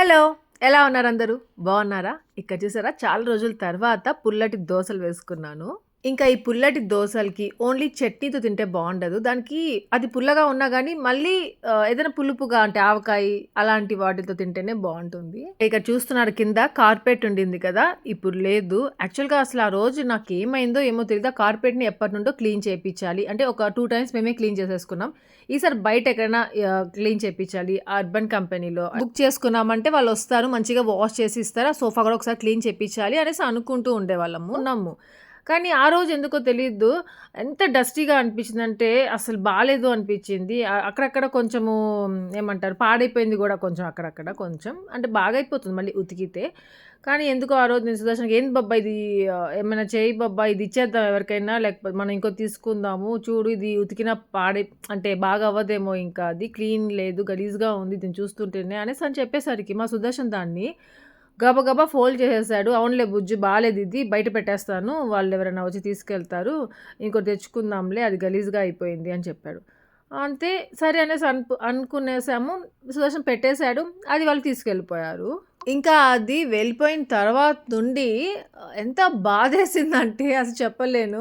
Hello ఎలా ఉన్నారు అందరూ? బాగున్నారా? ఇక్కడ చూసారా? చాలా రోజుల తర్వాత పుల్లటి దోశలు వేసుకున్నాను. ఇంకా ఈ పుల్లటి దోశలకి ఓన్లీ చట్నీతో తింటే బాగుండదు. దానికి అది పుల్లగా ఉన్నా కానీ మళ్ళీ ఏదైనా పులుపుగా అంటే ఆవకాయ అలాంటి వాటితో తింటేనే బాగుంటుంది. ఇక్కడ చూస్తున్నారు కింద కార్పెట్ ఉండింది కదా? ఇప్పుడు లేదు. యాక్చువల్గా అసలు ఆ రోజు నాకు ఏమైందో ఏమో తెలియదు ఆ కార్పెట్ని ఎప్పటి నుండో క్లీన్ చేయించాలి అంటే ఒక టూ టైమ్స్ మేమే క్లీన్ చేసేసుకున్నాం. ఈసారి బయట ఎక్కడైనా క్లీన్ చేయించాలి అర్బన్ కంపెనీలో బుక్ చేసుకున్నామంటే వాళ్ళు వస్తారు మంచిగా వాష్ చేసి ఇస్తారు ఆ సోఫా కూడా ఒకసారి క్లీన్ చేయించాలి అనేసి అనుకుంటూ ఉండేవాళ్ళము ఉన్నాము. కానీ ఆ రోజు ఎందుకో తెలియదు ఎంత డస్టీగా అనిపించిందంటే అసలు బాగాలేదు అనిపించింది. అక్కడక్కడ కొంచెము ఏమంటారు పాడైపోయింది కూడా కొంచెం అక్కడక్కడ కొంచెం అంటే బాగా అయిపోతుంది మళ్ళీ ఉతికితే. కానీ ఎందుకో ఆ రోజు నేను సుదర్శన్కి ఏంది బాబ్బా ఇది? ఏమైనా చేయి బాబ్బా ఇది ఇచ్చేద్దాం ఎవరికైనా లేకపోతే మనం ఇంకో తీసుకుందాము చూడు ఇది ఉతికిన పాడే అంటే బాగా అవ్వదేమో ఇంకా అది క్లీన్ లేదు గలీజ్గా ఉంది దీన్ని చూస్తుంటేనే అనేసి అని చెప్పేసరికి మా సుదర్శన్ దాన్ని గబగబా ఫోల్డ్ చేసేసాడు. అవునులే బుజ్జి బాగాలేదు ఇది బయట పెట్టేస్తాను వాళ్ళు ఎవరైనా వచ్చి తీసుకెళ్తారు ఇంకోటి తెచ్చుకుందాంలే అది గలీజ్గా అయిపోయింది అని చెప్పాడు. అంతే సరే అనేసి అను అనుకునేసాము. సుదర్శన్ పెట్టేశాడు అది వాళ్ళు తీసుకెళ్ళిపోయారు. ఇంకా అది వెళ్ళిపోయిన తర్వాత నుండి ఎంత బాధేసిందంటే అసలు చెప్పలేను.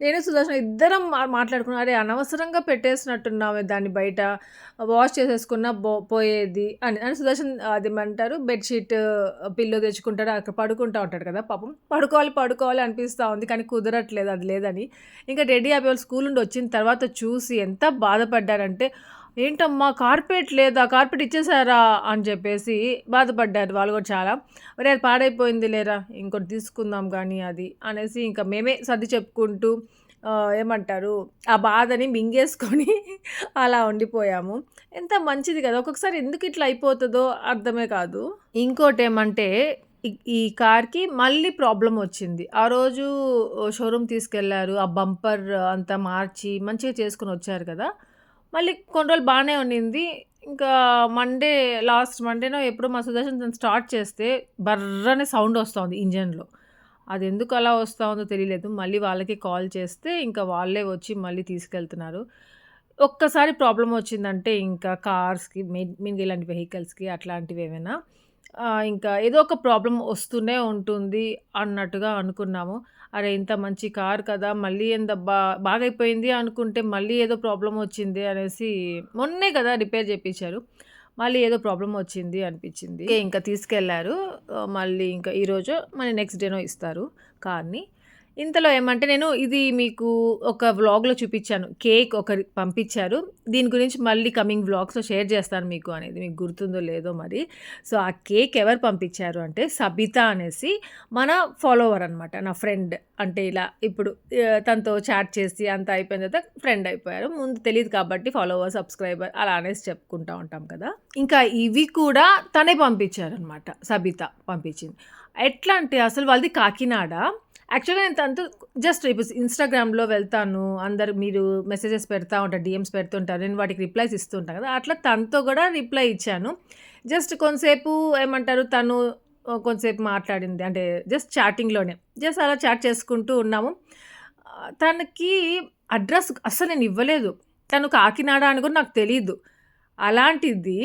నేను సుదర్శన్ ఇద్దరం మాట్లాడుకున్నా. అరే అనవసరంగా పెట్టేసినట్టున్నామే దాన్ని బయట వాష్ చేసేసుకున్న పో పోయేది అని. అని సుదర్శన్ అది ఏమంటారు? బెడ్షీట్ పిల్లో తెచ్చుకుంటాడు అక్కడ పడుకుంటా ఉంటాడు కదా పాపం. పడుకోవాలి పడుకోవాలి అనిపిస్తూ ఉంది కానీ కుదరట్లేదు అది లేదని. ఇంకా రెడీ అయిపోయి వాళ్ళు స్కూల్ నుండి వచ్చిన తర్వాత చూసి ఎంత బాధపడ్డారంటే ఏంటమ్మా కార్పెట్ లేదా? కార్పెట్ ఇచ్చేసారా అని చెప్పేసి బాధపడ్డారు వాళ్ళు కూడా చాలా. మరి అది పాడైపోయింది లేరా? ఇంకోటి తీసుకుందాం కానీ అది అనేసి ఇంకా మేమే సర్ది చెప్పుకుంటూ ఏమంటారు ఆ బాధని మింగేసుకొని అలా ఉండిపోయాము. ఎంత మంచిది కదా! ఒక్కొక్కసారి ఎందుకు ఇట్లా అయిపోతుందో అర్థమే కాదు. ఇంకోటి ఏమంటే ఈ- ఈ కార్కి మళ్ళీ ప్రాబ్లం వచ్చింది. ఆ రోజు షోరూమ్ తీసుకెళ్ళారు. ఆ బంపర్ అంతా మార్చి మంచిగా చేసుకుని వచ్చారు కదా! మళ్ళీ కొన్ని రోజులు బాగానే ఉండింది ఇంకా మండే లాస్ట్ మండేనో ఎప్పుడు మా సుదర్శన్ తను స్టార్ట్ చేస్తే బర్రనే సౌండ్ వస్తుంది ఇంజన్లో అది ఎందుకు అలా వస్తూ ఉందో తెలియలేదు. మళ్ళీ వాళ్ళకి కాల్ చేస్తే ఇంకా వాళ్ళే వచ్చి మళ్ళీ తీసుకెళ్తున్నారు. ఒక్కసారి ప్రాబ్లం వచ్చిందంటే ఇంకా కార్స్కి మెయిన్ మీకు ఇలాంటి వెహికల్స్కి అట్లాంటివి ఏమైనా. ఆ, ఇంకా ఏదో ఒక ప్రాబ్లం వస్తూనే ఉంటుంది అన్నట్టుగా అనుకున్నాము. అరే ఇంత మంచి కార్ కదా మళ్ళీ ఎంత బా బాగైపోయింది అనుకుంటే మళ్ళీ ఏదో ప్రాబ్లం వచ్చింది అనేసి మొన్నే కదా రిపేర్ చేయించారు మళ్ళీ ఏదో ప్రాబ్లం వచ్చింది అనిపించింది. ఇంకా తీసుకెళ్ళారు. మళ్ళీ ఇంకా ఈరోజు మళ్ళీ నెక్స్ట్ డేనో ఇస్తారు కార్ని. ఇంతలో ఏమంటే నేను ఇది మీకు ఒక వ్లాగ్లో చూపించాను. కేక్ ఒకరి పంపించారు. దీని గురించి మళ్ళీ కమింగ్ వ్లాగ్స్లో షేర్ చేస్తాను మీకు అనేది మీకు గుర్తుందో లేదో మరి. సో ఆ కేక్ ఎవరు పంపించారు అంటే సబిత అనేసి మన ఫాలోవర్ అనమాట నా ఫ్రెండ్. అంటే ఇలా ఇప్పుడు తనతో చాట్ చేసి అంత అయిపోయిన తర్వాత ఫ్రెండ్ అయిపోయారు. ముందు తెలియదు కాబట్టి ఫాలోవర్ సబ్స్క్రైబర్ అలా అనేసి చెప్పుకుంటూ ఉంటాం కదా. ఇంకా ఇవి కూడా తనే పంపించారనమాట సబిత పంపించింది. ఎట్లా అంటే అసలు వాళ్ళది కాకినాడ. యాక్చువల్గా నేను తనతో జస్ట్ ఇప్పుడు ఇన్స్టాగ్రామ్లో వెళ్తాను అందరు మీరు మెసేజెస్ పెడతా ఉంటారు డిఎమ్స్ పెడుతుంటారు నేను వాటికి రిప్లైస్ ఇస్తుంటాను కదా అట్లా తనతో కూడా రిప్లై ఇచ్చాను. జస్ట్ కొంతసేపు ఏమంటారు తను కొంతసేపు మాట్లాడింది అంటే జస్ట్ చాటింగ్లోనే జస్ట్ అలా చాట్ చేసుకుంటూ ఉన్నాము. తనకి అడ్రస్ అస్సలు నేను ఇవ్వలేదు తను కాకినాడ అని కూడా నాకు తెలియదు అలాంటిది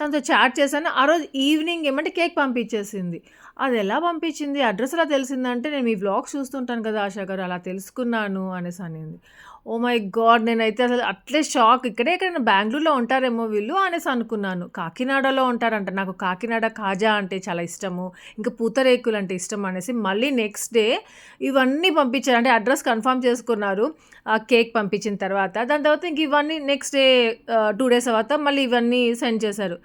తనతో చాట్ చేశాను ఆ రోజు ఈవినింగ్ ఏమంటే కేక్ పంపించేసింది. అది ఎలా పంపించింది? అడ్రస్ ఎలా తెలిసిందంటే నేను మీ బ్లాగ్ చూస్తుంటాను కదా ఆశా గారు అలా తెలుసుకున్నాను అనేసి అనింది. Oh my God! నేనైతే అసలు అట్లే షాక్. ఇక్కడే ఎక్కడైనా బెంగళూరులో ఉంటారేమో వీళ్ళు అనేసి అనుకున్నాను. కాకినాడలో ఉంటారంట. నాకు కాకినాడ కాజా అంటే చాలా ఇష్టము. ఇంకా పూతరేకులు అంటే ఇష్టం అనేసి మళ్ళీ నెక్స్ట్ డే ఇవన్నీ పంపించారు. అంటే అడ్రస్ కన్ఫర్మ్ చేసుకున్నారు. ఆ కేక్ పంపించిన తర్వాత దాని తర్వాత ఇంక ఇవన్నీ నెక్స్ట్ డే టూ డేస్ తర్వాత మళ్ళీ ఇవన్నీ సెండ్ చేశారు.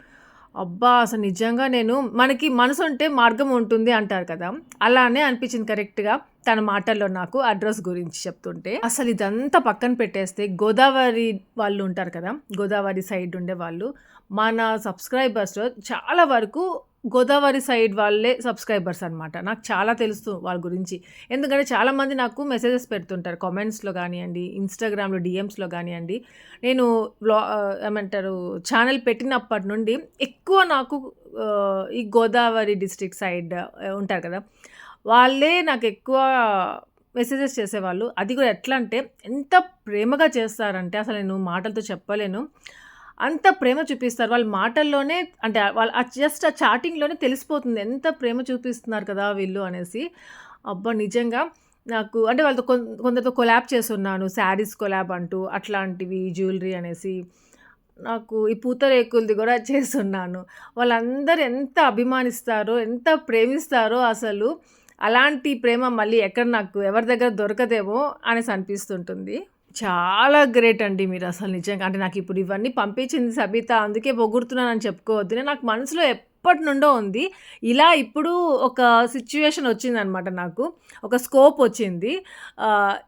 అబ్బా అసలు నిజంగా నేను మనకి మనసు ఉంటే మార్గం ఉంటుంది అంటారు కదా. అలానే అనిపించింది కరెక్ట్గా తన మాటల్లో నాకు అడ్రస్ గురించి చెప్తుంటే. అసలు ఇదంతా పక్కన పెట్టేస్తే గోదావరి వాళ్ళు ఉంటారు కదా గోదావరి సైడ్ ఉండే వాళ్ళు మన సబ్స్క్రైబర్స్లో చాలా వరకు గోదావరి సైడ్ వాళ్ళే సబ్స్క్రైబర్స్ అనమాట నాకు చాలా తెలుసు వాళ్ళ గురించి. ఎందుకంటే చాలామంది నాకు మెసేజెస్ పెడుతుంటారు. కామెంట్స్లో కానివ్వండి ఇన్స్టాగ్రామ్లో డిఎమ్స్లో కానివ్వండి. నేను వ్లా ఏమంటారు ఛానల్ పెట్టినప్పటి నుండి ఎక్కువ నాకు ఈ గోదావరి డిస్ట్రిక్ట్ సైడ్ ఉంటారు కదా. వాళ్ళే నాకు ఎక్కువ మెసేజెస్ చేసేవాళ్ళు. అది కూడా ఎట్లా అంటే ఎంత ప్రేమగా చేస్తారంటే అసలు నేను మాటలతో చెప్పలేను. అంత ప్రేమ చూపిస్తారు. వాళ్ళ మాటల్లోనే అంటే వాళ్ళు ఆ జస్ట్ ఆ చాటింగ్‌లోనే తెలిసిపోతుంది. ఎంత ప్రేమ చూపిస్తున్నారు కదా వీళ్ళు అనేసి. అబ్బా! నిజంగా నాకు అంటే వాళ్ళతో కొందరితో కొలాబ్ చేస్తున్నాను శారీస్ కొలాబ్ అంటూ అట్లాంటివి జ్యువెలరీ అనేసి. నాకు ఈ పూతరేకులది కూడా చేస్తున్నాను వాళ్ళందరూ ఎంత అభిమానిస్తారో, ఎంత ప్రేమిస్తారో అసలు. అలాంటి ప్రేమ మళ్ళీ ఎక్కడ నాకు ఎవరి దగ్గర దొరకదేమో అనేసి అనిపిస్తుంటుంది. చాలా గ్రేట్ అండి మీరు అసలు నిజంగా. అంటే నాకు ఇప్పుడు ఇవన్నీ పంపించింది సబిత అందుకే పొగుడుతున్నానని చెప్పుకోవద్దు. నేను నాకు మనసులో ఎప్పటి నుండో ఉంది. ఇలా ఇప్పుడు ఒక సిచ్యువేషన్ వచ్చిందనమాట నాకు. ఒక స్కోప్ వచ్చింది.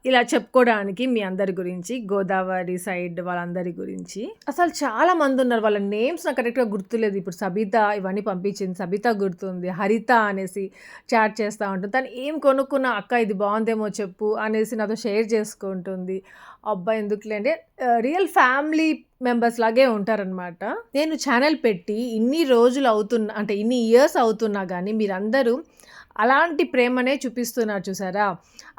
ఇలా చెప్పుకోవడానికి మీ అందరి గురించి. గోదావరి సైడ్ వాళ్ళందరి గురించి. అసలు చాలా మంది ఉన్నారు వాళ్ళ నేమ్స్ నాకు కరెక్ట్‌గా గుర్తులేదు. ఇప్పుడు సబిత ఇవన్నీ పంపించింది. సబిత గుర్తుంది. హరిత అనేసి చాట్ చేస్తూ ఉంటుంది. తను ఏం కొనుక్కున్నా అక్క ఇది బాగుందేమో చెప్పు అనేసి నాతో షేర్ చేసుకుంటుంది. అబ్బా! ఎందుకులే అంటే రియల్ ఫ్యామిలీ మెంబర్స్ లాగే ఉంటారనమాట. నేను ఛానల్ పెట్టి ఇన్ని రోజులు అవుతున్న అంటే ఇన్ని ఇయర్స్ అవుతున్నా కానీ మీరందరూ అలాంటి ప్రేమనే చూపిస్తున్నారు చూసారా?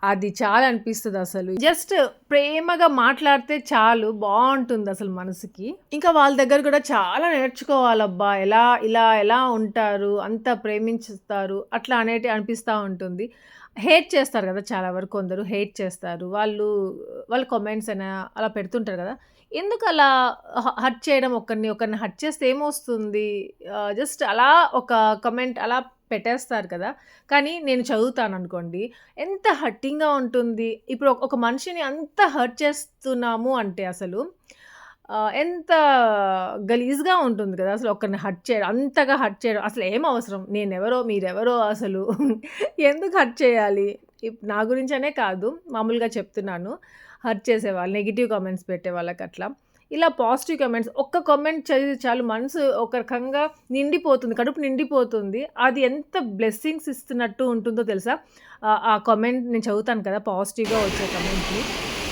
అది చాలా అనిపిస్తుంది అసలు జస్ట్ ప్రేమగా మాట్లాడితే చాలు బాగుంటుంది అసలు మనసుకి. ఇంకా వాళ్ళ దగ్గర కూడా చాలా నేర్చుకోవాలబ్బా! ఎలా ఇలా ఎలా ఉంటారు? అంత ప్రేమించుతారు. అట్లా అనేటి అనిపిస్తూ ఉంటుంది. హేట్ చేస్తారు కదా చాలా వరకు కొందరు హేట్ చేస్తారు. వాళ్ళు వాళ్ళ కామెంట్స్ అయినా అలా పెడుతుంటారు కదా ఎందుకలా అలా హర్ట్ చేయడం ఒకరిని, ఒకరిని హర్ట్ చేస్తే ఏమొస్తుంది? జస్ట్ అలా ఒక కమెంట్ అలా పెట్టేస్తారు కదా! కానీ నేను చదువుతాను అనుకోండి ఎంత హర్టింగ్‌గా ఉంటుంది. ఇప్పుడు ఒక మనిషిని అంత హర్ట్ చేస్తున్నాము అంటే అసలు ఎంత గలీజ్‌గా ఉంటుంది కదా! అసలు ఒకరిని హర్ట్ చేయడం. అంతగా హర్ట్ చేయడం అసలు ఏం అవసరం? నేనెవరో, మీరెవరో అసలు ఎందుకు హర్ట్ చేయాలి? నా గురించనే కాదు. మామూలుగా చెప్తున్నాను. హర్ట్ చేసేవాళ్ళు, నెగిటివ్ కామెంట్స్ పెట్టే వాళ్ళకట్లా. ఇలా పాజిటివ్ కమెంట్స్ ఒక్క కామెంట్ చదివితే చాలు మనసు ఒక రకంగా నిండిపోతుంది. కడుపు నిండిపోతుంది. అది ఎంత బ్లెస్సింగ్స్ ఇస్తున్నట్టు ఉంటుందో తెలుసా? ఆ కామెంట్ నేను చదువుతాను కదా! పాజిటివ్‌గా వచ్చే కమెంట్ని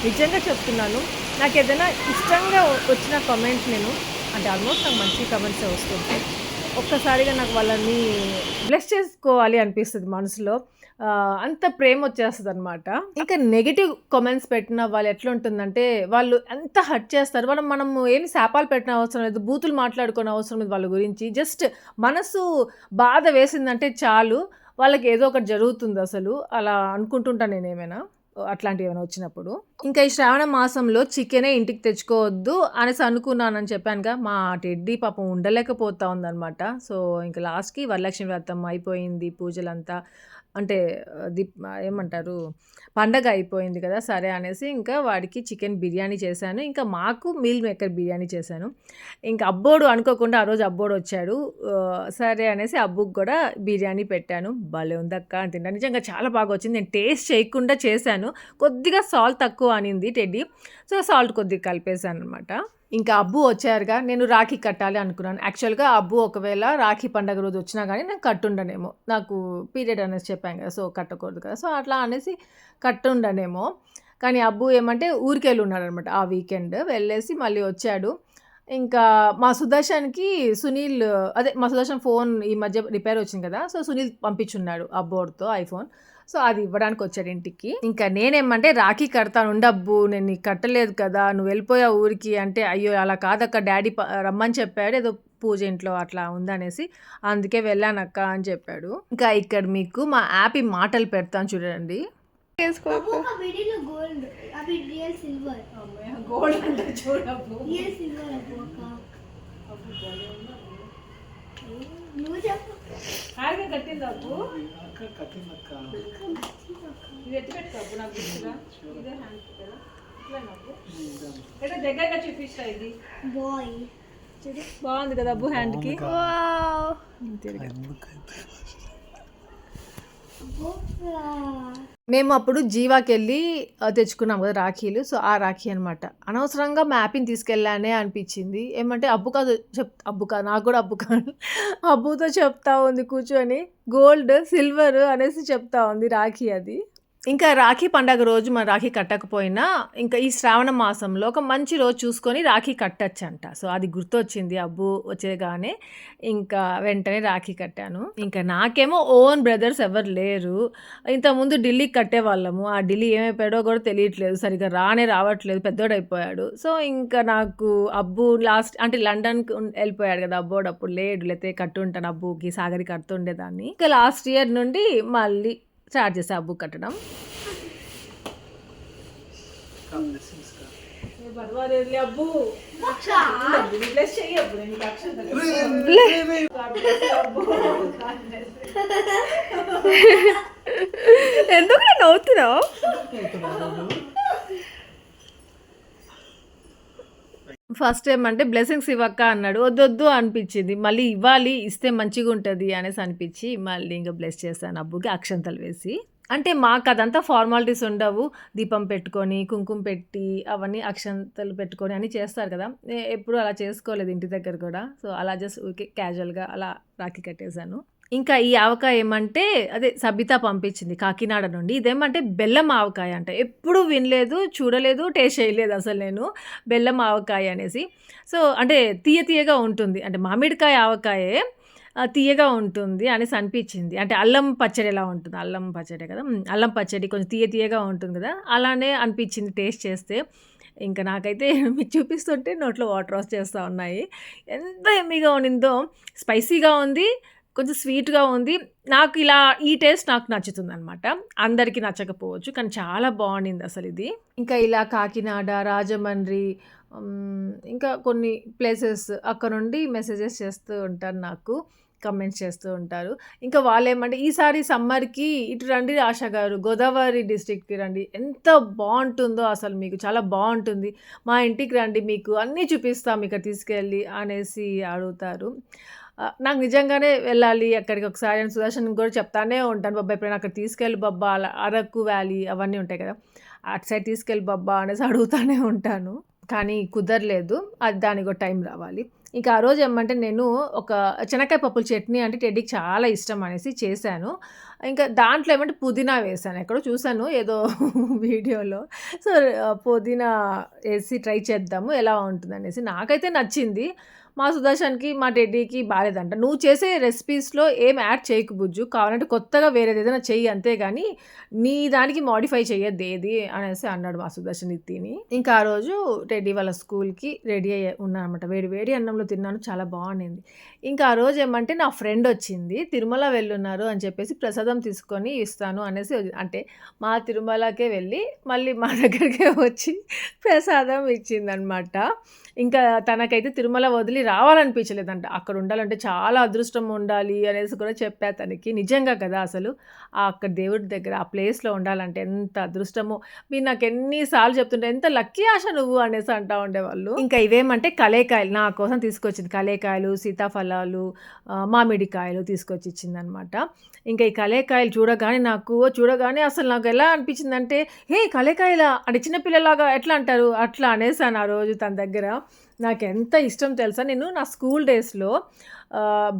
నిజంగా చెప్తున్నాను. నాకు ఏదైనా ఇష్టంగా వచ్చిన కమెంట్ నేను అంటే ఆల్మోస్ట్ నాకు మంచి కమెంట్స్ వస్తుంటాయి. ఒక్కసారిగా నాకు వాళ్ళని బ్లెస్ చేసుకోవాలి అనిపిస్తుంది మనసులో. అంత ప్రేమ వచ్చేస్తుంది అనమాట ఇంకా నెగిటివ్ కామెంట్స్ పెట్టిన వాళ్ళు ఎట్లుంటుందంటే, వాళ్ళు ఎంత హర్ట్ చేస్తారు. మనం మనము ఏమి శాపాలు పెట్టిన అవసరం లేదు. బూతులు మాట్లాడుకునే అవసరం లేదు వాళ్ళ గురించి. జస్ట్ మనసు బాధ వేసిందంటే చాలు. వాళ్ళకి ఏదో ఒకటి జరుగుతుంది అసలు అలా అనుకుంటుంటా నేనేమైనా. అట్లాంటివేమైనా వచ్చినప్పుడు. ఇంకా ఈ శ్రావణ మాసంలో చికెనే ఇంటికి తెచ్చుకోవద్దు అనేసి అనుకున్నానని చెప్పానుగా. మా టెడ్డీ పాపం ఉండలేకపోతా ఉందనమాట. సో, ఇంకా లాస్ట్‌కి వరలక్ష్మి వ్రతం అయిపోయింది. పూజలంతా అంటే దీప్ ఏమంటారు? పండగ అయిపోయింది కదా! సరే అనేసి ఇంకా వాడికి చికెన్ బిర్యానీ చేశాను. ఇంకా మాకు మీల్ మేకర్ బిర్యానీ చేశాను. ఇంకా అబ్బోడు అనుకోకుండా ఆ రోజు అబ్బోడు వచ్చాడు సరే అనేసి అబ్బుకి కూడా బిర్యానీ పెట్టాను. భలే ఉందక్క అని తిన్నాడు. నిజంగా చాలా బాగా వచ్చింది నేను టేస్ట్ చేయకుండా చేశాను. కొద్దిగా సాల్ట్ తక్కువ అనింది టెడ్డీ. సో, సాల్ట్ కొద్దిగా కలిపేశాననమాట. ఇంకా అబ్బు వచ్చారుగా. నేను రాఖీ కట్టాలి అనుకున్నాను. యాక్చువల్‌గా అబ్బు ఒకవేళ రాఖీ పండగ రోజు వచ్చినా కానీ నేను కట్టుండనేమో. నాకు పీరియడ్ అనేసి చెప్పాను కదా! సో, కట్టకూడదు కదా! సో, అట్లా అనేసి కట్టుండనేమో. కానీ అబ్బు ఏమంటే ఊరికెళ్ళున్నాడనమాట ఆ వీకెండ్. వెళ్ళేసి మళ్ళీ వచ్చాడు. ఇంకా మా సుదర్శన్‌కి సునీల్ అదే మా సుదర్శన్ ఫోన్ ఈ మధ్య రిపేర్ వచ్చింది కదా! సో, సునీల్ పంపించున్నాడు అబ్బోడితో ఐఫోన్. సో, అది ఇవ్వడానికొచ్చాడు ఇంటికి. ఇంకా నేనేమంటే రాఖీ కడతాను ఉండబ్బు. నేను నీకు కట్టలేదు కదా! నువ్వు వెళ్ళిపోయావు ఊరికి అంటే, అయ్యో! అలా కాదక్క డ్యాడీ ప రమ్మని చెప్పాడు. ఏదో పూజ ఇంట్లో అట్లా ఉందనేసి. అందుకే వెళ్ళానక్క అని చెప్పాడు. ఇంకా ఇక్కడ మీకు మా యాపీ మాటలు పెడతాను చూడండి. నువ్వు చెప్పు హాయిగా అక్క ఇది ఎత్తి నాకు గుర్తుగా. ఇదే హ్యాండ్ కదా. దగ్గరగా చూపిస్తా ఇది. బాయ్ చూడు బాగుంది కదా అబ్బు హ్యాండ్కి. మేము అప్పుడు జీవాకెళ్ళి వెళ్ళి తెచ్చుకున్నాం కదా రాఖీలు. సో, ఆ రాఖీ అనమాట. అనవసరంగా మ్యాపింగ్ తీసుకెళ్ళానే అనిపించింది. ఏమంటే అబ్బు కాదు చెప్ అబ్బు కాదు నాకు కూడా అబ్బు కాదు. అబ్బుతో చెప్తా ఉంది కూర్చొని గోల్డ్, సిల్వర్ అనేసి చెప్తా ఉంది రాఖీ అది. ఇంకా రాఖీ పండగ రోజు మనం రాఖీ కట్టకపోయినా ఇంకా ఈ శ్రావణ మాసంలో ఒక మంచి రోజు చూసుకొని రాఖీ కట్టచ్చంట. సో అది గుర్తొచ్చింది. అబ్బు వచ్చేగానే ఇంకా వెంటనే రాఖీ కట్టాను. ఇంకా నాకేమో ఓన్ బ్రదర్స్ ఎవరు లేరు. ఇంతకుముందు ఢిల్లీకి కట్టేవాళ్ళము. ఆ ఢిల్లీ ఏమైపోయాడో కూడా తెలియట్లేదు. సరిగ్గా రానే రావట్లేదు. పెద్దోడైపోయాడు. సో ఇంకా నాకు అబ్బు లాస్ట్ అంటే లండన్కి వెళ్ళిపోయాడు కదా అబ్బోడు. అప్పుడు లేడు. లేకపోతే కట్టుంటాను అబ్బుకి సాగరి కడుతుండేదాన్ని. ఇంకా లాస్ట్ ఇయర్ నుండి మళ్ళీ స్టార్ట్ చేసా అబ్బు కట్టడం. అబ్బు. ఎందుకు నవ్వుతున్నావు? ఫస్ట్ టైం అంటే బ్లెస్సింగ్స్ ఇవ్వక్క అన్నాడు. వద్దొద్దు అనిపించింది. మళ్ళీ ఇవ్వాలి ఇస్తే మంచిగా ఉంటుంది అనేసి అనిపించి మళ్ళీ ఇంకా బ్లెస్ చేశాను అబ్బుకి అక్షంతలు వేసి. అంటే మాకు అదంతా ఫార్మాలిటీస్ ఉండవు. దీపం పెట్టుకొని కుంకుమ పెట్టి అవన్నీ అక్షంతలు పెట్టుకొని అని చేస్తారు కదా. ఎప్పుడు అలా చేసుకోలేదు ఇంటి దగ్గర కూడా. సో అలా జస్ట్ ఊరికే క్యాజువల్గా అలా రాఖీ కట్టేశాను. ఇంకా ఈ ఆవకాయ ఏమంటే అదే సబిత పంపించింది కాకినాడ నుండి. ఇదేమంటే బెల్లం ఆవకాయ అంట. ఎప్పుడు వినలేదు చూడలేదు టేస్ట్ చేయలేదు అసలు నేను బెల్లం ఆవకాయ అనేసి. సో అంటే తీయ తీయగా ఉంటుంది. అంటే మామిడికాయ ఆవకాయే తీయగా ఉంటుంది అనేసి అనిపించింది. అంటే అల్లం పచ్చడి ఎలా ఉంటుంది? అల్లం పచ్చడి కదా? అల్లం పచ్చడి కొంచెం తీయ తీయగా ఉంటుంది కదా? అలానే అనిపించింది టేస్ట్ చేస్తే. ఇంకా నాకైతే మీరు చూపిస్తుంటే నోట్లో వాటర్ వాష్ చేస్తూ ఉన్నాయి. ఎంత ఎమ్మిగా ఉండిందో. స్పైసీగా ఉంది కొంచెం స్వీట్గా ఉంది. నాకు ఇలా ఈ టేస్ట్ నాకు నచ్చుతుంది అనమాట అందరికీ నచ్చకపోవచ్చు కానీ చాలా బాగుండింది అసలు ఇది. ఇంకా ఇలా కాకినాడ రాజమండ్రి ఇంకా కొన్ని ప్లేసెస్ అక్కడ నుండి మెసేజెస్ చేస్తూ ఉంటారు నాకు కమెంట్స్ చేస్తూ ఉంటారు. ఇంకా వాళ్ళు ఏమంటే ఈసారి సమ్మర్కి ఇటు రండి ఆశ గారు గోదావరి డిస్ట్రిక్ట్కి రండి. ఎంత బాగుంటుందో అసలు మీకు చాలా బాగుంటుంది. మా ఇంటికి రండి మీకు అన్నీ చూపిస్తాం ఇక్కడ తీసుకెళ్ళి అనేసి అడుగుతారు. నాకు నిజంగానే వెళ్ళాలి. అక్కడికి ఒకసారి అని సుదర్శన్ కూడా చెప్తానే ఉంటాను. బాబా ఎప్పుడైనా అక్కడ తీసుకెళ్ళి బాబా అలా అరకు వ్యాలీ అవన్నీ ఉంటాయి కదా అటు సైడ్ తీసుకెళ్ళి బాబా అనేసి అడుగుతానే ఉంటాను. కానీ కుదరలేదు. అది దానికి ఒక టైం రావాలి. ఇంకా ఆ రోజు ఏమంటే నేను ఒక చెనక్కాయ పప్పుల చట్నీ అంటే టెడ్డీకి చాలా ఇష్టం అనేసి చేశాను. ఇంకా దాంట్లో ఏమంటే పుదీనా వేసాను ఎక్కడో చూశాను ఏదో వీడియోలో. సో పుదీనా వేసి ట్రై చేద్దాము ఎలా ఉంటుంది అనేసి నాకైతే నచ్చింది. మా సుదర్శన్కి మా టెడ్డీకి బాగాలేదంట నువ్వు చేసే రెసిపీస్లో ఏం యాడ్ చేయకు బుజ్జు. కావాలంటే కొత్తగా వేరేది ఏదైనా చెయ్యి కానీ నీ దానికి మాడిఫై చేయొద్దు ఏది అనేసి అన్నాడు మా సుదర్శన్ ఇది తిని ఇంకా ఆ రోజు టెడ్డీ వాళ్ళ స్కూల్కి రెడీ అయ్యి ఉన్నానమాట వేడి వేడి అన్నంలో తిన్నాను చాలా బాగుండింది. ఇంకా ఆ రోజు ఏమంటే నా ఫ్రెండ్ వచ్చింది తిరుమల వెళ్ళున్నారు అని చెప్పేసి ప్రసాదం తీసుకొని ఇస్తాను అనేసి అంటే మా తిరుమలకే వెళ్ళి మళ్ళీ మా దగ్గరికే వచ్చి ప్రసాదం ఇచ్చిందనమాట ఇంకా తనకైతే తిరుమల వదిలి రావాలనిపించలేదంట. అక్కడ ఉండాలంటే చాలా అదృష్టం ఉండాలి అనేసి కూడా చెప్పా తనకి. నిజంగా కదా అసలు. అక్కడ దేవుడి దగ్గర ఆ ప్లేస్లో ఉండాలంటే ఎంత అదృష్టమో. మీరు నాకు ఎన్నిసార్లు చెప్తుంటే ఎంత లక్కీ ఆశ నువ్వు అనేసి అంటా ఉండేవాళ్ళు. ఇంకా ఇవేమంటే కలేకాయలు నా కోసం తీసుకొచ్చింది కలేకాయలు సీతాఫలాలు మామిడికాయలు తీసుకొచ్చి ఇచ్చిందనమాట ఇంకా ఈ కలేకాయలు చూడగానే నాకు చూడగానే అసలు నాకు ఎలా అనిపించిందంటే హే కలేకాయల? అంటే చిన్నపిల్లలాగా ఎట్లా అంటారు? అట్లా అనేసాను ఆ రోజు తన దగ్గర నాకు ఎంత ఇష్టం తెలుసా? నేను నా స్కూల్ డేస్లో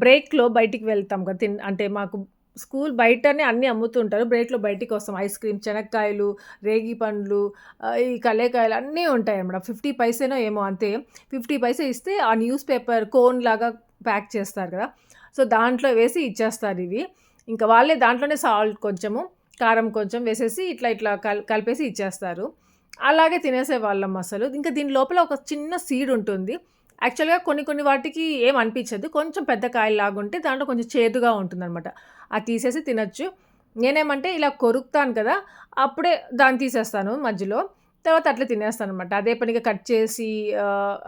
బ్రేక్లో బయటికి వెళ్తాం కదా తిన్ అంటే మాకు స్కూల్ బయటనే అన్నీ అమ్ముతుంటారు. బ్రేక్లో బయటికి వస్తాం. ఐస్ క్రీమ్ శనక్కాయలు రేగి పండ్లు ఈ కలేకాయలు అన్నీ ఉంటాయి అన్నమాట. ఫిఫ్టీ పైసేనో ఏమో అంతే. ఫిఫ్టీ పైసే ఇస్తే ఆ న్యూస్ పేపర్ కోన్ లాగా ప్యాక్ చేస్తారు కదా. సో దాంట్లో వేసి ఇచ్చేస్తారు ఇవి. ఇంకా వాళ్ళే దాంట్లోనే సాల్ట్ కొంచెము కారం కొంచెం వేసేసి ఇట్లా ఇట్లా కల్ కలిపేసి ఇచ్చేస్తారు. అలాగే తినేసే వాళ్ళం అసలు. ఇంకా దీని లోపల ఒక చిన్న సీడ్ ఉంటుంది. యాక్చువల్గా కొన్ని కొన్ని వాటికి ఏం అనిపించదు. కొంచెం పెద్ద కాయలాగా ఉంటే దాంట్లో కొంచెం చేదుగా ఉంటుందన్నమాట. అది తీసేసి తినచ్చు. నేనేమంటే ఇలా కొరుకుతాను కదా అప్పుడే దాన్ని తీసేస్తాను మధ్యలో. తర్వాత అట్లా తినేస్తాను అనమాట అదే పనిగా కట్ చేసి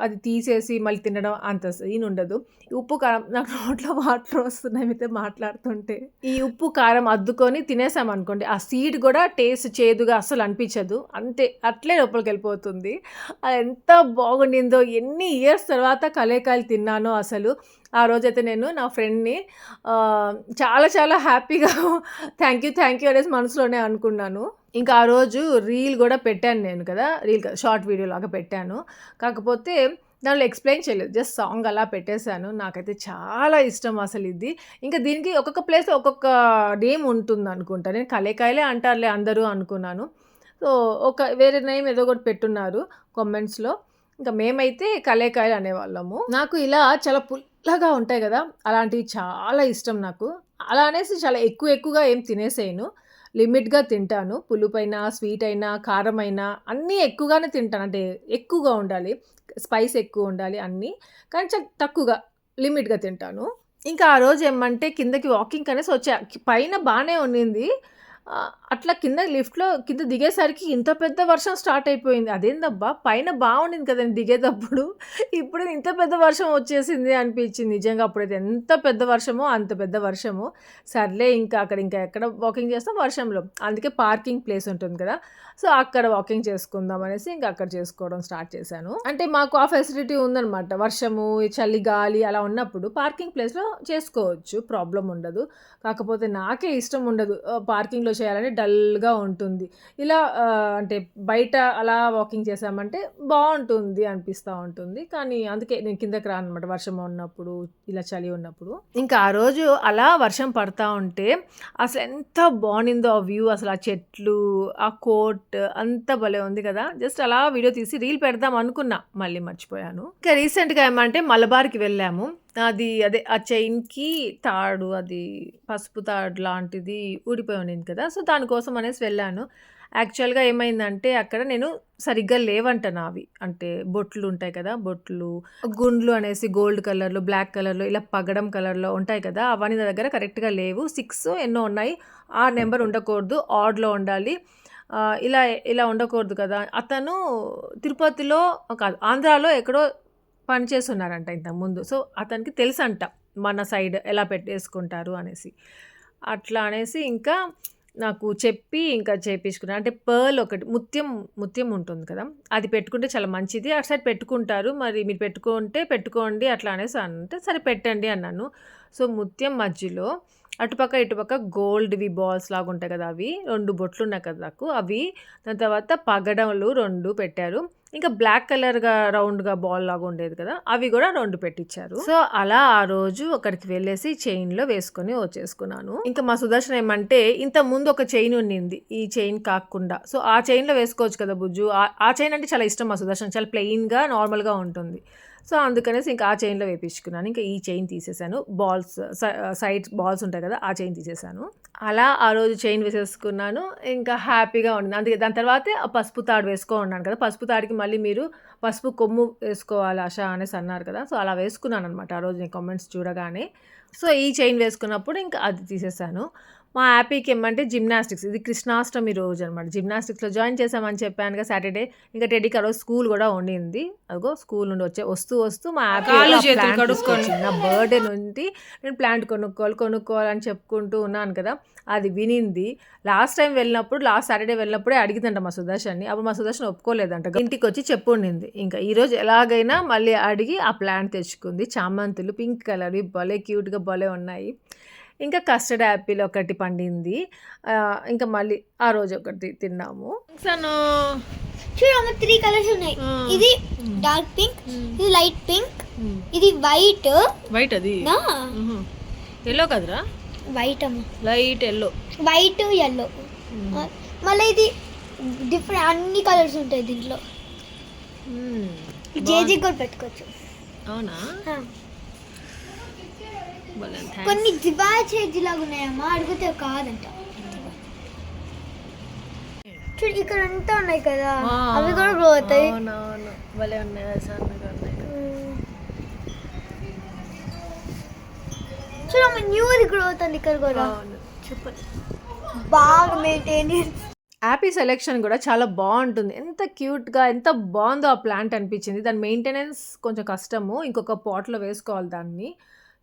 అది తీసేసి మళ్ళీ తినడం అంత సీన్ ఉండదు. ఉప్పు కారం నాకు నోట్లో వాటర్ వస్తున్నాయి అయితే మాట్లాడుతుంటే. ఈ ఉప్పు కారం అద్దుకొని తినేసాం అనుకోండి ఆ సీడ్ కూడా టేస్ట్ చేదుగా అస్సలు అనిపించదు. అంతే అట్లే లోపలికి వెళ్ళిపోతుంది. అది ఎంత బాగుండిందో ఎన్ని ఇయర్స్ తర్వాత కలేకాయలు తిన్నానో అసలు. ఆ రోజైతే నేను నా ఫ్రెండ్ని చాలా చాలా హ్యాపీగా థ్యాంక్ యూ థ్యాంక్ యూ అనేసి మనసులోనే అనుకున్నాను. ఇంకా ఆ రోజు రీల్ కూడా పెట్టాను నేను కదా రీల్ షార్ట్ వీడియో లాగా పెట్టాను కాకపోతే దానిలో ఎక్స్‌ప్లెయిన్ చేయలేదు. జస్ట్ సాంగ్ అలా పెట్టేశాను నాకైతే చాలా ఇష్టం అసలు ఇది. ఇంకా దీనికి ఒక్కొక్క ప్లేస్ ఒక్కొక్క నేమ్ ఉంటుందనుకుంటా. నేను కలేకాయలే అంటారులే అందరూ అనుకున్నాను. సో, ఒక వేరే నేమ్ ఏదో ఒకటి పెట్టున్నారు కామెంట్స్‌లో. ఇంకా మేమైతే కలేకాయలు అనేవాళ్ళము. నాకు ఇలా చాలా పుల్లగా ఉంటాయి కదా అలాంటివి చాలా ఇష్టం నాకు. అలా అనేసి చాలా ఎక్కువ ఎక్కువగా ఏం తినేసేయను. లిమిట్‌గా తింటాను. పులుపైనా, స్వీట్ అయినా, కారమైనా అన్నీ ఎక్కువగానే తింటాను. అంటే ఎక్కువగా ఉండాలి. స్పైస్ ఎక్కువ ఉండాలి అన్నీ. కానీ తక్కువగా లిమిట్‌గా తింటాను. ఇంకా ఆ రోజు ఏమంటే కిందకి వాకింగ్ అనేసి వచ్చా. పైన బాగానే ఉన్నింది. అట్లా కింద లిఫ్ట్‌లో కింద దిగేసరికి ఇంత పెద్ద వర్షం స్టార్ట్ అయిపోయింది. అదేందబ్బా! పైన బాగుండింది కదండి దిగేటప్పుడు. ఇప్పుడు ఇంత పెద్ద వర్షం వచ్చేసింది అనిపించింది. నిజంగా అప్పుడైతే ఎంత పెద్ద వర్షమో అంత పెద్ద వర్షము. సర్లే ఇంకా అక్కడ ఇంకా ఎక్కడ వాకింగ్ చేస్తాం వర్షంలో. అందుకే పార్కింగ్ ప్లేస్ ఉంటుంది కదా! సో, అక్కడ వాకింగ్ చేసుకుందాం అనేసి ఇంకా అక్కడ చేసుకోవడం స్టార్ట్ చేశాను. అంటే మాకు ఆ ఫెసిలిటీ ఉందనమాట. వర్షము, చలి, గాలి అలా ఉన్నప్పుడు పార్కింగ్ ప్లేస్‌లో చేసుకోవచ్చు. ప్రాబ్లం ఉండదు. కాకపోతే నాకే ఇష్టం ఉండదు. పార్కింగ్లో చేయాలని డల్‌గా ఉంటుంది. ఇలా అంటే బయట అలా వాకింగ్ చేసామంటే బాగుంటుంది అనిపిస్తూ ఉంటుంది. కానీ అందుకే నేను కిందకి రానమాట వర్షం ఉన్నప్పుడు, ఇలా చలి ఉన్నప్పుడు. ఇంకా ఆ రోజు అలా వర్షం పడతా ఉంటే అసలు ఎంత బాగుండిందో ఆ వ్యూ అసలు ఆ చెట్లు, ఆ కోర్ట్ అంత భలే ఉంది కదా! జస్ట్ అలా వీడియో తీసి రీల్ పెడదాం అనుకున్నా. మళ్ళీ మర్చిపోయాను. ఇంకా రీసెంట్‌గా ఏమంటే మలబార్‌కి వెళ్ళాము. అది అదే ఆ చైన్‌కి తాడు అది పసుపు తాడు లాంటిది ఊడిపోయి ఉండింది కదా! సో, దానికోసం అనేసి వెళ్ళాను. యాక్చువల్‌గా ఏమైందంటే అక్కడ నేను సరిగ్గా లేవంట నావి. అంటే బొట్లు ఉంటాయి కదా! బొట్లు, గుండ్లు అనేసి గోల్డ్ కలర్‌లో, బ్లాక్ కలర్‌లో ఇలా పగడం కలర్‌లో ఉంటాయి కదా! అవన్నీ నా దగ్గర కరెక్ట్‌గా లేవు. 6 ఎన్నో ఉన్నాయి. ఆ నంబర్ ఉండకూడదు. ఆడ్‌లో ఉండాలి. ఆహ్, ఇలా ఇలా ఉండకూడదు కదా! అతను తిరుపతిలో కాదు ఆంధ్రాలో ఎక్కడో పనిచేస్తున్నారంట ఇంతకుముందు. సో, అతనికి తెలుసంట మన సైడ్ ఎలా పెట్టేసుకుంటారు అనేసి. అట్లా అనేసి ఇంకా నాకు చెప్పి ఇంకా చేయించుకున్నాను అంటే పర్ల్ ఒకటి ముత్యం ముత్యం ఉంటుంది కదా! అది పెట్టుకుంటే చాలా మంచిది. అటు సైడ్ పెట్టుకుంటారు. మరి మీరు పెట్టుకుంటే పెట్టుకోండి అట్లా అనేసి అంటే సరే పెట్టండి అన్నాను. సో, ముత్యం మధ్యలో అటుపక్క, ఇటుపక్క గోల్డ్‌వి బాల్స్ లాగా ఉంటాయి కదా! అవి రెండు బొట్లు ఉన్నాయి కదా నాకు అవి. దాని తర్వాత పగడలు రెండు పెట్టారు. ఇంకా బ్లాక్ కలర్‌గా రౌండ్‌గా బాల్ లాగా ఉండేది కదా! అవి కూడా రెండు పెట్టిచ్చారు. సో, అలా ఆ రోజు అక్కడికి వెళ్ళేసి చైన్‌లో వేసుకొని వచ్చేసుకున్నాను. ఇంకా మా సుదర్శన ఏమంటే ఇంతకుముందు ఒక చైన్ ఉన్నింది. ఈ చైన్ కాకుండా. సో, ఆ చైన్‌లో వేసుకోవచ్చు కదా బుజ్జు. ఆ ఆ చైన్ అంటే చాలా ఇష్టం మా సుదర్శన్. చాలా ప్లెయిన్‌గా, నార్మల్‌గా ఉంటుంది. సో, అందుకనేసి ఇంకా ఆ చైన్‌లో వేపించుకున్నాను. ఇంకా ఈ చైన్ తీసేసాను. బాల్స్ సైడ్ బాల్స్ ఉంటాయి కదా! ఆ చైన్ తీసేసాను. అలా ఆ రోజు చైన్ వేసేసుకున్నాను. ఇంకా హ్యాపీగా ఉండింది. అందుకే దాని తర్వాతే ఆ పసుపు తాడు వేసుకో ఉన్నాను కదా! పసుపు తాడికి మళ్ళీ మీరు పసుపు కొమ్ము వేసుకోవాలి ఆశ అనేసి అన్నారు కదా! సో, అలా వేసుకున్నాను అనమాట ఆ రోజు నేను కామెంట్స్ చూడగానే. సో, ఈ చైన్ వేసుకున్నప్పుడు ఇంకా అది తీసేసాను. మా హ్యాపీకి ఏమంటే జిమ్నాస్టిక్స్ ఇది కృష్ణాష్టమి రోజు అనమాట. జిమ్నాస్టిక్స్‌లో జాయిన్ చేశామని చెప్పానుగా సాటర్‌డే. ఇంకా టెడ్డీకి రోజు స్కూల్ కూడా ఉండింది. అదిగో స్కూల్ నుండి వచ్చే వస్తూ వస్తూ మా హ్యాపీ. నా బర్త్‌డే నుండి నేను ప్లాంట్ కొనుక్కోవాలి, కొనుక్కోవాలి అని చెప్పుకుంటూ ఉన్నాను కదా! అది వినింది. లాస్ట్ టైమ్ వెళ్ళినప్పుడు లాస్ట్ సాటర్‌డే వెళ్ళినప్పుడే అడిగిందంట మా సుదర్శన్‌ని. అప్పుడు మా సుదర్శన్ ఒప్పుకోలేదంట. ఇంటికొచ్చి చెప్పుండింది. ఇంకా ఈరోజు ఎలాగైనా మళ్ళీ అడిగి ఆ ప్లాంట్ తెచ్చుకుంది. చామంతులు పింక్ కలర్‌వి భలే క్యూట్‌గా భలే ఉన్నాయి. ఇంకా కస్టర్డ్ యాపిల్ ఒకటి పండింది. ఇంకా మళ్ళీ ఆ రోజు ఒకటి తిన్నాము. సను చూడమ్మ 3 కలర్స్ ఉన్నాయి. ఇది డార్క్ పింక్, ఇది లైట్ పింక్, ఇది వైట్ వైట్ అది? ఎల్లో కదరా? వైట్ అమ్మ. లైట్ ఎల్లో వైట్ ఎల్లో మళ్ళీ ఇది డిఫరెంట్ అన్ని కలర్స్ ఉంటాయి దీంట్లో. జేజీ కూడా పెట్టుకోవచ్చు. అవునా. కొన్ని దివా చేజీ లాగా ఉన్నాయమ్మా అడిగితే కాదంట. చూడు ఇక్కడ అంతా ఉన్నాయి కదా. అవి కూడా గ్రో అవుతాయి. అవునవును భలే ఉన్నాయి సన్నగా ఉన్నాయి. చూడమ్మ న్యూది గ్రో అవుతుంది ఇక్కడ కూడా. చెప్పండి. బాగా మెయింటైన్ యాపీ సెలెక్షన్ కూడా చాలా బావుంటుంది. ఎంత క్యూట్‌గా ఎంత బావుందో ఆ ప్లాంట్ అనిపించింది. దాని మెయింటెనెన్స్ కొంచెం కష్టము. ఇంకొక పాట్‌లో వేసుకోవాలి దాన్ని.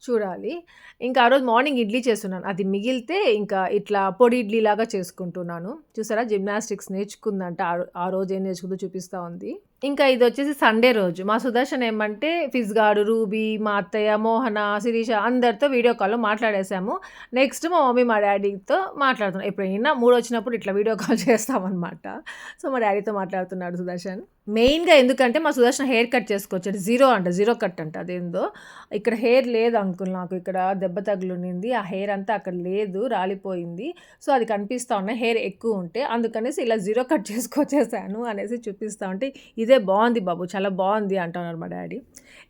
చూడాలి. ఇంకా ఆ రోజు మార్నింగ్ ఇడ్లీ చేస్తున్నాను. అది మిగిలితే ఇంకా ఇట్లా పొడి ఇడ్లీ లాగా చేసుకుంటున్నాను. చూసారా జిమ్నాస్టిక్స్ నేర్చుకుందంట. ఆ రోజు ఏం నేర్చుకుందో చూపిస్తూ ఉంది. ఇంకా ఇది వచ్చేసి సండే రోజు. మా సుదర్శన్ ఏమంటే ఫిజ్గాడు రూబీ మా అత్తయ్య మోహన శిరీష అందరితో వీడియో కాల్లో మాట్లాడేసాము నెక్స్ట్ మా మమ్మీ మా డాడీతో మాట్లాడుతున్నాం. ఎప్పుడైనా మూడు వచ్చినప్పుడు ఇట్లా వీడియో కాల్ చేస్తామన్నమాట. సో మా డాడీతో మాట్లాడుతున్నాడు సుదర్శన్. మెయిన్గా ఎందుకంటే మా సుదర్శన్ హెయిర్ కట్ చేసుకోవచ్చు జీరో అంట జీరో కట్ అంట అదేందో. ఇక్కడ హెయిర్ లేదు అంకుల్ నాకు. ఇక్కడ దెబ్బ తగులునింది. ఆ హెయిర్ అంతా అక్కడ లేదు రాలిపోయింది. సో అది కనిపిస్తూ ఉన్నాయి. హెయిర్ ఎక్కువ ఉంటే అందుకనేసి ఇలా జీరో కట్ చేసుకొచ్చేసాను అనేసి చూపిస్తూ ఉంటే ఇదే బాగుంది బాబు చాలా బాగుంది అంటున్నారు మా డాడీ.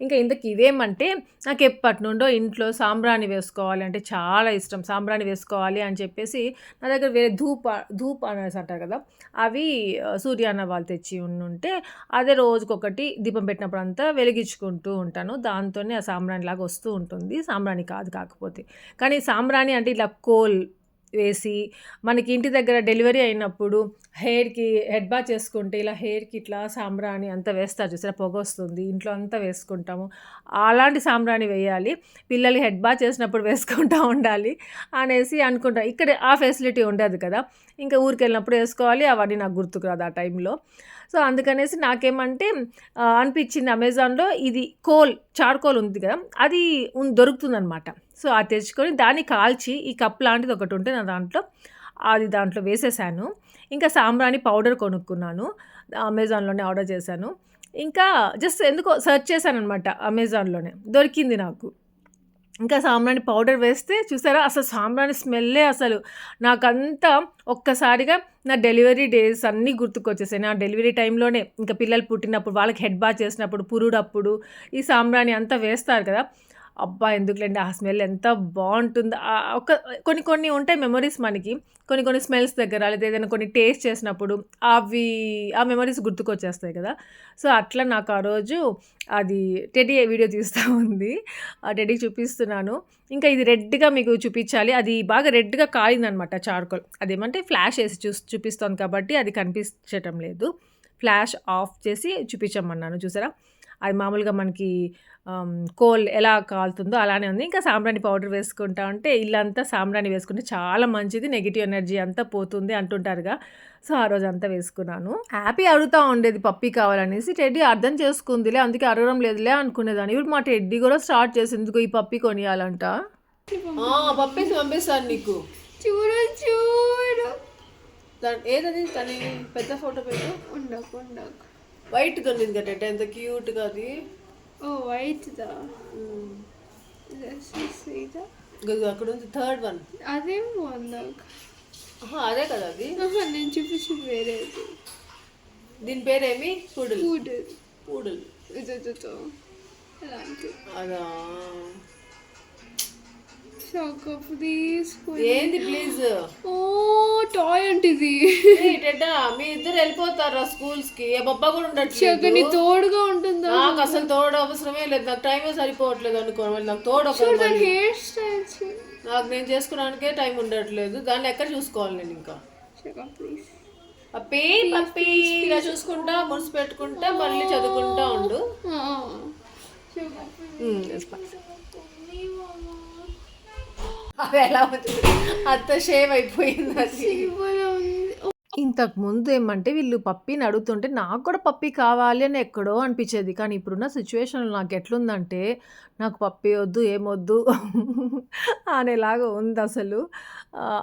ఇంకా ఇంతకు ఇదేమంటే నాకు ఎప్పటి నుండో ఇంట్లో సాంబ్రాణి వేసుకోవాలి అంటే చాలా ఇష్టం సాంబ్రాణి వేసుకోవాలి అని చెప్పేసి నా దగ్గర వేరే ధూప ధూప్ అనేసి అంటారు కదా అవి సూర్యాన్న వాళ్ళు తెచ్చి ఉంటే అదే రోజుకొకటి దీపం పెట్టినప్పుడు అంతా వెలిగించుకుంటూ ఉంటాను. దాంతోనే ఆ సాంబ్రాణి లాగా వస్తూ ఉంటుంది. సాంబ్రాణి కాదు కాకపోతే. కానీ సాంబ్రాణి అంటే ఇలా కోల్ వేసి మనకి ఇంటి దగ్గర డెలివరీ అయినప్పుడు హెయిర్కి హెడ్ బా చేసుకుంటే ఇలా హెయిర్కి ఇట్లా సాంబ్రాణి అంతా వేస్తారు చూసారా? పొగ వస్తుంది ఇంట్లో అంతా వేసుకుంటాము. అలాంటి సాంబ్రాణి వేయాలి. పిల్లలు హెడ్ బా చేసినప్పుడు వేసుకుంటూ ఉండాలి అనేసి అనుకుంటాం. ఇక్కడ ఆ ఫెసిలిటీ ఉండదు కదా. ఇంకా ఊరికి వెళ్ళినప్పుడు వేసుకోవాలి. అవన్నీ నాకు గుర్తుకు రాదు ఆ టైంలో. సో అందుకనేసి నాకేమంటే అనిపించింది అమెజాన్లో ఇది కోల్ చార్కోల్ ఉంది కదా అది దొరుకుతుంది అనమాట సో అది తెచ్చుకొని దాన్ని కాల్చి ఈ కప్ లాంటిది ఒకటి ఉంటే నా దాంట్లో అది దాంట్లో వేసేసాను. ఇంకా సాంబ్రాణి పౌడర్ కొనుక్కున్నాను అమెజాన్లోనే ఆర్డర్ చేశాను. ఇంకా జస్ట్ ఎందుకో సెర్చ్ చేశాను అనమాట అమెజాన్లోనే దొరికింది నాకు. ఇంకా సాంబ్రాణి పౌడర్ వేస్తే చూసారా? అసలు సాంబ్రాణి స్మెల్లే అసలు. నాకంతా ఒక్కసారిగా నా డెలివరీ డేస్ అన్నీ గుర్తుకొచ్చేసాయి. నా డెలివరీ టైంలోనే ఇంకా పిల్లలు పుట్టినప్పుడు వాళ్ళకి హెడ్ బాత్ చేసినప్పుడు పురుడప్పుడు ఈ సాంబ్రాణి అంతా వేస్తారు కదా. అబ్బా ఎందుకులేండి? ఆ స్మెల్ ఎంత బాగుంటుందో. ఒక కొన్ని కొన్ని ఉంటాయి మెమరీస్ మనకి. కొన్ని కొన్ని స్మెల్స్ దగ్గర లేదా ఏదైనా కొన్ని టేస్ట్ చేసినప్పుడు అవి ఆ మెమరీస్ గుర్తుకొచ్చేస్తాయి కదా. సో అట్లా నాకు ఆ రోజు అది టెడీ వీడియో తీస్తూ ఉంది. ఆ టెడీ చూపిస్తున్నాను. ఇంకా ఇది రెడ్గా మీకు చూపించాలి. అది బాగా రెడ్గా కాలిందనమాట చార్కోల్. అదేమంటే ఫ్లాష్ వేసి చూ చూపిస్తాను కాబట్టి అది కనిపించటం లేదు. ఫ్లాష్ ఆఫ్ చేసి చూపించమన్నాను. చూసారా? అది మామూలుగా మనకి కోల్ ఎలా కాలుతుందో అలానే ఉంది. ఇంకా సాంబ్రాణి పౌడర్ వేసుకుంటా ఉంటే ఇల్లంతా సాంబ్రాణి వేసుకుంటే చాలా మంచిది. నెగిటివ్ ఎనర్జీ అంతా పోతుంది అంటుంటారుగా. సో ఆ రోజు అంతా వేసుకున్నాను. హ్యాపీ అడుగుతూ ఉండేది పప్పి కావాలనేసి. టెడ్డీ అర్థం చేసుకుందిలే అందుకే అడగడం లేదులే అనుకునేదాన్ని. ఇప్పుడు మా టెడ్డీ కూడా స్టార్ట్ చేసింది "ఇదిగో ఈ పప్పి కొనియాలంట. పప్పేసి పంపిస్తాను నీకు. చూడు చూడు. ఏదది? తన పెద్ద ఫోటో పెట్టు. ఉండకు ఉండకు. వైట్ కొనింది కదా ఎంత క్యూట్గా అది. ఓ వైట్ దా? అక్కడ ఉంది థర్డ్ వన్ అదేం బాగుందాక అదే కదా అది. నేను చూపించింది వేరేది దీని పేరేమి? పూడుల్ పూడుల్ ఇదో అలాంటి అదా. షాక్ ప్లీజ్ ఏంది ప్లీజ్? ఓ టాయ్ అంటే ఇది. మీ ఇద్దరు వెళ్ళిపోతారా స్కూల్స్కి ఏ బొబ్బా కూడా ఉండట్లేదు. తోడుగా ఉంటుందా? నాకు అసలు తోడు అవసరమే లేదు. నాకు టైమే సరిపోవట్లేదు అనుకో మళ్ళీ నాకు తోడు. హెయిర్ స్టైల్స్ నాకు నేను చేసుకోవడానికే టైం ఉండట్లేదు. దాన్ని ఎక్కడ చూసుకోవాలి నేను ఇంకా? Shock please. పప్పి పప్పి ఇలా చూసుకుంటా మురిసి పెట్టుకుంటా మళ్ళీ చదువుకుంటా ఉండు. అది ఎలా ఉంది? అంత షేవ్ అయిపోయింది అది. ఇంతకు ముందు ఏమంటే వీళ్ళు పప్పిని అడుగుతుంటే నాకు కూడా పప్పి కావాలి అని ఎక్కడో అనిపించేది. కానీ ఇప్పుడున్న సిచ్యువేషన్ నాకు ఎట్లుందంటే నాకు పప్పి వద్దు ఏమొద్దు అనేలాగా ఉంది అసలు.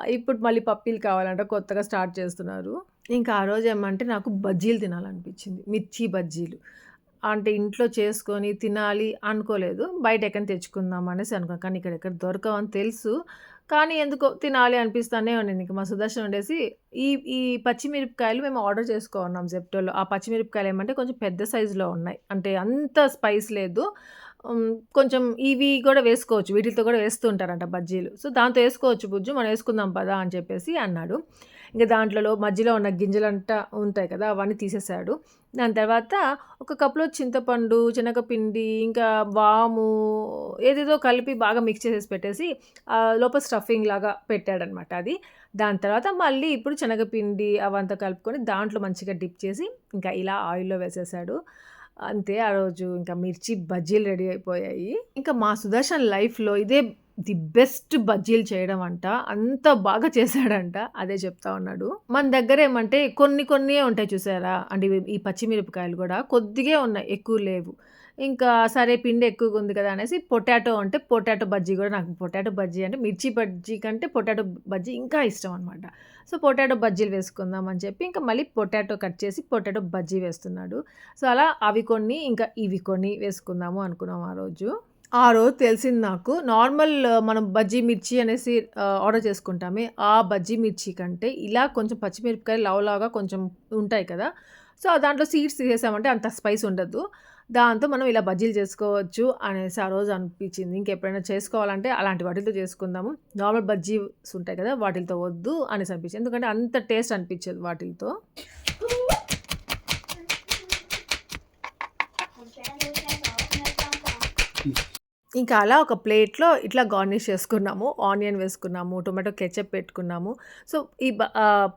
ఇప్పుడు మళ్ళీ పప్పీలు కావాలంటే కొత్తగా స్టార్ట్ చేస్తున్నారు. ఇంకా ఆ రోజు ఏమంటే నాకు బజ్జీలు తినాలనిపించింది. మిర్చి బజ్జీలు. అంటే ఇంట్లో చేసుకొని తినాలి అనుకోలేదు. బయట ఎక్కడ తెచ్చుకుందాం అనేసి అనుకున్నాను కానీ ఇక్కడ ఎక్కడ దొరకవని తెలుసు. కానీ ఎందుకో తినాలి అనిపిస్తానే ఉండింది ఇంకా మా సుదర్శన్ ఉండేసి ఈ ఈ పచ్చిమిరపకాయలు మేము ఆర్డర్ చేసుకున్నాం జెప్టోలో. ఆ పచ్చిమిరపకాయలు ఏమంటే కొంచెం పెద్ద సైజులో ఉన్నాయి. అంటే అంత స్పైస్ లేదు. కొంచెం ఇవి కూడా వేసుకోవచ్చు. వీటితో కూడా వేస్తూ ఉంటారంట బజ్జీలు. సో దాంతో వేసుకోవచ్చు బుజ్జు. మనం వేసుకుందాం పదా అని చెప్పేసి అన్నాడు. ఇంకా దాంట్లో మధ్యలో ఉన్న గింజలంట ఉంటాయి కదా అవన్నీ తీసేసాడు దాని తర్వాత ఒక కప్లో చింతపండు శనగపిండి ఇంకా వాము ఏదేదో కలిపి బాగా మిక్స్ చేసేసి పెట్టేసి లోపల స్టఫింగ్ లాగా పెట్టాడనమాట అది. దాని తర్వాత మళ్ళీ ఇప్పుడు శనగపిండి అవంతా కలుపుకొని దాంట్లో మంచిగా డిప్ చేసి ఇంకా ఇలా ఆయిల్లో వేసేసాడు అంతే ఆ రోజు ఇంకా మిర్చి బజ్జీలు రెడీ అయిపోయాయి. ఇంకా మా సుదర్శన్ లైఫ్లో ఇదే ది బెస్ట్ బజ్జీలు చేయడం అంట. అంత బాగా చేశాడంట. అదే చెప్తా ఉన్నాడు. మన దగ్గర ఏమంటే కొన్ని కొన్ని ఉంటాయి చూసారా? అంటే ఈ పచ్చిమిరపకాయలు కూడా కొద్దిగే ఉన్నాయి. ఎక్కువ లేవు. ఇంకా సరే పిండి ఎక్కువగా ఉంది కదా! అనేసి పొటాటో అంటే పొటాటో బజ్జీ కూడా నాకు పొటాటో బజ్జీ అంటే మిర్చి బజ్జీ కంటే పొటాటో బజ్జీ ఇంకా ఇష్టం అనమాట. సో, పొటాటో బజ్జీలు వేసుకుందాం అని చెప్పి ఇంకా మళ్ళీ పొటాటో కట్ చేసి పొటాటో బజ్జీ వేస్తున్నాడు. సో, అలా అవి కొన్ని ఇంకా ఇవి కొన్ని వేసుకుందాము అనుకున్నాం ఆ రోజు. ఆ రోజు తెలిసింది నాకు. నార్మల్ మనం బజ్జీ మిర్చి అనేసి ఆర్డర్ చేసుకుంటామే. ఆ బజ్జీ మిర్చి కంటే ఇలా కొంచెం పచ్చిమిరపకాయలు లావు కొంచెం ఉంటాయి కదా! సో, దాంట్లో సీడ్స్ తీసేసామంటే అంత స్పైస్ ఉండదు. దాంతో మనం ఇలా బజ్జీలు చేసుకోవచ్చు అనేసి ఆ రోజు అనిపించింది. ఇంకెప్పుడైనా చేసుకోవాలంటే అలాంటి వాటితో చేసుకుందాము. నార్మల్ బజ్జీస్ ఉంటాయి కదా! వాటితో వద్దు అనేసి అనిపించింది. ఎందుకంటే అంత టేస్ట్ అనిపించదు వాటితో ఇంకా అలా ఒక ప్లేట్‌లో ఇట్లా గార్నిష్ చేసుకున్నాము. ఆనియన్ వేసుకున్నాము. టొమాటో కెచప్ పెట్టుకున్నాము. సో, ఈ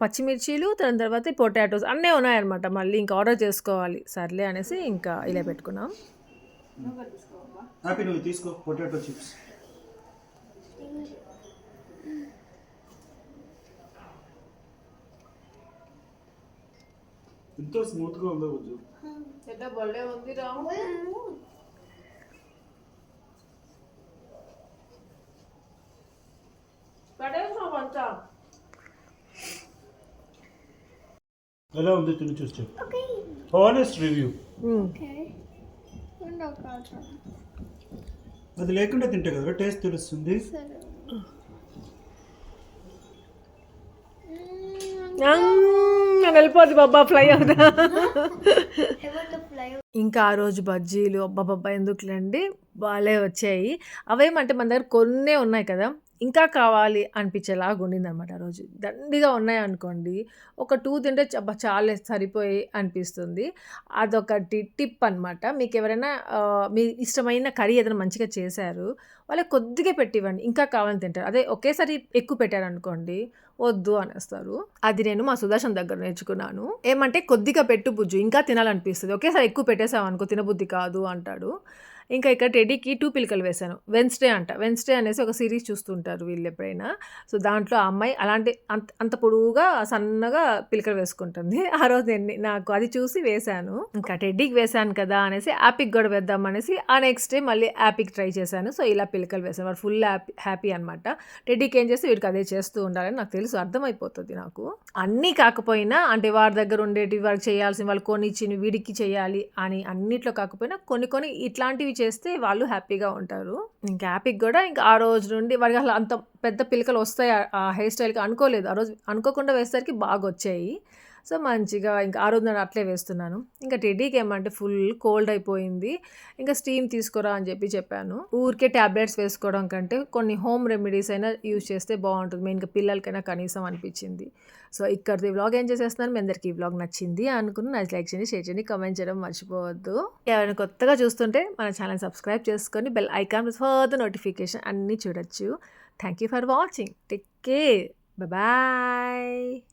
పచ్చిమిర్చీలు దాని తర్వాత ఈ పొటాటోస్ అన్నీ ఉన్నాయన్నమాట. మళ్ళీ ఇంకా ఆర్డర్ చేసుకోవాలి. సర్లే అనేసి ఇంకా ఇలా పెట్టుకున్నాం. తీసుకో పొటాటో చిప్స్ ఎంతో స్మూత్గా ఉందో కొంచెం పెద్ద బొల్లే ఉంది రా. ఎలా ఉంది తిని చూసి చెప్పు. Honest review. అది లేకుండా తింటే కదా టేస్ట్ తెలుస్తుంది. వెళ్ళిపోద్ది బాబా ఫ్లై అవుతా. ఇంకా ఆ రోజు బజ్జీలు అబ్బబ్బబ్బా ఎందుకులేండి భలే వచ్చాయి. అవేమంటే మన దగ్గర కొన్నే ఉన్నాయి కదా. ఇంకా కావాలి అనిపించేలాగా ఉండిందనమాట ఆ రోజు. దండిగా ఉన్నాయి అనుకోండి ఒక టూ తింటే చాలా అబ్బా సరిపోయి అనిపిస్తుంది. అదొకటి టిప్ అనమాట మీకు ఎవరైనా మీ ఇష్టమైన కర్రీ ఏదైనా మంచిగా చేశారు వాళ్ళకి కొద్దిగా పెట్టివ్వండి. ఇంకా కావాలని తింటారు. అదే ఒకేసారి ఎక్కువ పెట్టారనుకోండి వద్దు అనేస్తారు. అది నేను మా సుదర్శన్ దగ్గర నేర్చుకున్నాను. ఏమంటే కొద్దిగా పెట్టు బుజ్జు ఇంకా తినాలనిపిస్తుంది. ఒకేసారి ఎక్కువ పెట్టేసావు అనుకో తినబుద్ధి కాదు అంటాడు. ఇంకా ఇక్కడ టెడీకి టూ పిలకలు వేశాను. వెన్స్డే అంట. వెన్స్డే అనేసి ఒక సిరీస్ చూస్తుంటారు వీళ్ళు ఎప్పుడైనా. సో దాంట్లో ఆ అమ్మాయి అలాంటి అంత అంత పొడవుగా సన్నగా పిలకలు వేసుకుంటుంది. ఆ రోజు నేను నాకు అది చూసి వేశాను. ఇంకా టెడ్డీకి వేశాను కదా అనేసి యాపిక్ కూడా వేద్దాం అనేసి ఆ నెక్స్ట్ డే మళ్ళీ యాపిక్ ట్రై చేశాను. సో ఇలా పిలకలు వేశాను. వాడు ఫుల్ హ్యాపీ హ్యాపీ అనమాట టెడ్డీకి ఏం చేస్తే వీడికి అదే చేస్తూ ఉండాలని నాకు తెలుసు. అర్థమైపోతుంది నాకు. అన్నీ కాకపోయినా అంటే వారి దగ్గర ఉండేటివి వాళ్ళకి చేయాల్సిన వాళ్ళు కొనిచ్చినవి వీడికి చేయాలి అని అన్నిట్లో కాకపోయినా కొన్ని కొన్ని ఇట్లాంటివి చేస్తే వాళ్ళు హ్యాపీగా ఉంటారు. ఇంకా హ్యాపీకి కూడా ఇంకా ఆ రోజు నుండి వాడికి అసలు అంత పెద్ద పిలకలు వస్తాయి ఆ హెయిర్ స్టైల్కి అనుకోలేదు. ఆ రోజు అనుకోకుండా వేసేసరికి బాగా వచ్చాయి సో మంచిగా ఇంకా ఆ రోజు నేను అట్లే వేస్తున్నాను. ఇంకా టెడ్డీకి ఏమంటే ఫుల్ కోల్డ్ అయిపోయింది. ఇంకా స్టీమ్ తీసుకురా అని చెప్పి చెప్పాను. ఊరికే ట్యాబ్లెట్స్ వేసుకోవడం కంటే కొన్ని హోమ్ రెమెడీస్ అయినా యూజ్ చేస్తే బాగుంటుంది. మెయిన్గా పిల్లలకైనా కనీసం అనిపించింది. సో ఇక్కడిది వ్లాగ్ ఏం చేసేస్తున్నాను మీ అందరికీ ఈ వ్లాగ్ నచ్చింది అనుకుని నా లైక్ చేయండి షేర్ చేయండి కమెంట్ చేయడం మర్చిపోవద్దు. ఎవరైనా కొత్తగా చూస్తుంటే మన ఛానల్ సబ్స్క్రైబ్ చేసుకొని బెల్ ఐకాన్ ఫర్దర్ నోటిఫికేషన్ అన్నీ చూడొచ్చు. Thank you for watching. Take care. Bye.